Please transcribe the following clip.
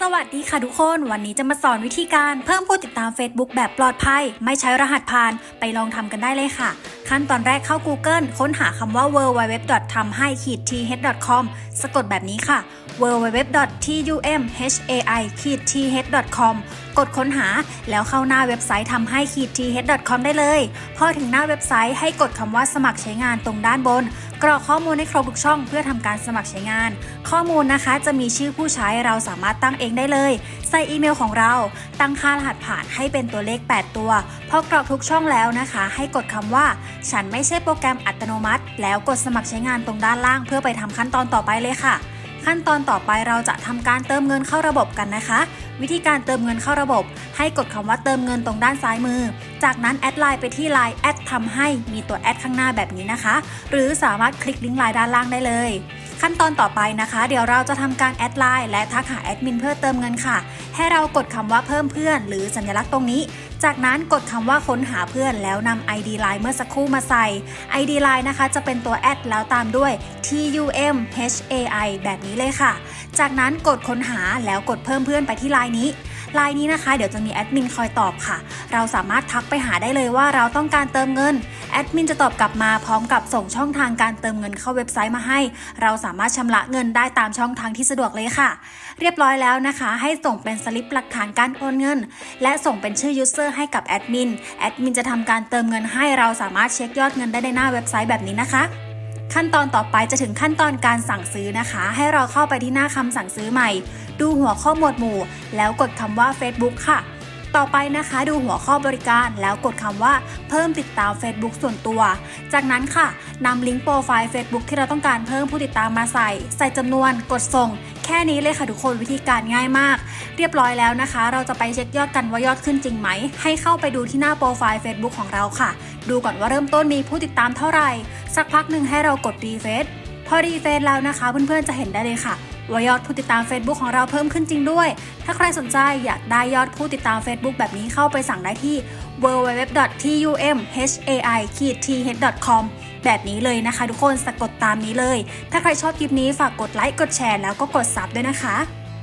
สวัสดีค่ะทุกคน วันนี้จะมาสอนวิธีการเพิ่มผู้ติดตาม Facebook แบบปลอดภัย ไม่ใช้รหัสผ่านไปลองทำกันได้เลยค่ะขั้นตอนแรกเข้า Google ค้นหาคำว่า w w w t h a m h a i t h c o m สะกดแบบนี้ค่ะ w w w t u m h a i t h c o m กดค้นหาแล้วเข้าหน้าเว็บไซต์ทำให้ t h com ได้เลย พอถึงหน้าเว็บไซต์ให้กดคำว่าสมัครใช้งานตรงด้านบน กรอกข้อมูลให้ครบทุกช่องเพื่อทำการสมัครใช้งาน ข้อมูลนะคะจะมีชื่อผู้ใช้เราสามารถตั้งเองได้เลย ส่อีเมลของเรา ตั้งค่ารหัสผ่านให้เป็นตัวเลข 8 ตัว พอกรอกทุกช่องแล้วนะคะ ให้กดคำว่า ฉันไม่ใช่โปรแกรมอัตโนมัติ แล้วกดสมัครใช้งานตรงด้านล่าง เพื่อไปทำขั้นตอนต่อไปเลยค่ะ ขั้นตอนต่อไปเราจะทำการเติมเงินเข้าระบบกันนะคะ วิธีการเติมเงินเข้าระบบ ให้กดคำว่าเติมเงินตรงด้านซ้ายมือ จากนั้นแอดไลน์ไปที่ไลน์แอดทำให้มีตัวแอดข้างหน้าแบบนี้นะคะ หรือสามารถคลิกลิงก์ไลน์ด้านล่างได้เลย ขั้นตอนต่อไปนะคะ เดี๋ยวเราจะทำการแอดไลน์และทักหาแอดมินเพื่อเติมเงินค่ะ ให้เรากดคำว่าเพิ่มเพื่อน หรือสัญลักษณ์ตรงนี้ จากนั้นกดคำว่าค้นหาเพื่อน แล้วนำ ID Line เมื่อสักครู่มาใส่ ID Line นะคะ จะเป็นตัวแอดแล้วตามด้วย TUM HAI แบบนี้เลยค่ะ จากนั้นกดค้นหาแล้วกดเพิ่มเพื่อนไปที่ไลน์นี้ไลน์นี้นะคะ เดี๋ยวจะมีแอดมินคอยตอบค่ะ เราสามารถทักไปหาได้เลยว่าเราต้องการเติมเงิน แอดมินจะตอบกลับมาพร้อมกับส่งช่องทางการเติมเงินเข้าเว็บไซต์มาให้ เราสามารถชำระเงินได้ตามช่องทางที่สะดวกเลยค่ะ เรียบร้อยแล้วนะคะ ให้ส่งเป็นสลิปหลักฐานการโอนเงิน และส่งเป็นชื่อยูเซอร์ให้กับแอดมินแอดมินจะทำการเติมเงินให้เราสามารถเช็คยอดเงินได้ในหน้าเว็บไซต์แบบนี้นะคะขั้นตอนต่อไปจะถึงขั้นตอนการสั่งซื้อนะคะ ให้เราเข้าไปที่หน้าคำสั่งซื้อใหม่ ดูหัวข้อหมวดหมู่ แล้วกดคำว่า Facebook ค่ะ ต่อไปนะคะดูหัวข้อบริการแล้วกดคำว่าเพิ่มติดตาม Facebook ส่วนตัว จากนั้นค่ะนำลิงก์โปรไฟล์ Facebook ที่เราต้องการเพิ่มผู้ติดตามมาใส่ ใส่จำนวนกดส่ง แค่นี้เลยค่ะทุกคนวิธีการง่ายมาก เรียบร้อยแล้วนะคะ เราจะไปเช็คยอดกันว่ายอดขึ้นจริงไหม ให้เข้าไปดูที่หน้าโปรไฟล์ Facebook ของเราค่ะ ดูก่อนว่าเริ่มต้นมีผู้ติดตามเท่าไหร่ สักพักหนึ่งให้เรากดรีเฟซพอรีเฟซแล้วนะคะ เพื่อนๆจะเห็นได้เลยค่ะ ว่ายอดผู้ติดตาม Facebook ของเราเพิ่มขึ้นจริงด้วย ถ้าใครสนใจอยากได้ยอดผู้ติดตาม Facebook แบบนี้เข้าไปสั่งได้ที่ www.tumhai-th.com แบบนี้เลยนะคะ ทุกคนสะกดตามนี้เลย ถ้าใครชอบคลิปนี้ฝากกดไลค์กดแชร์แล้วก็กดซับด้วยนะคะ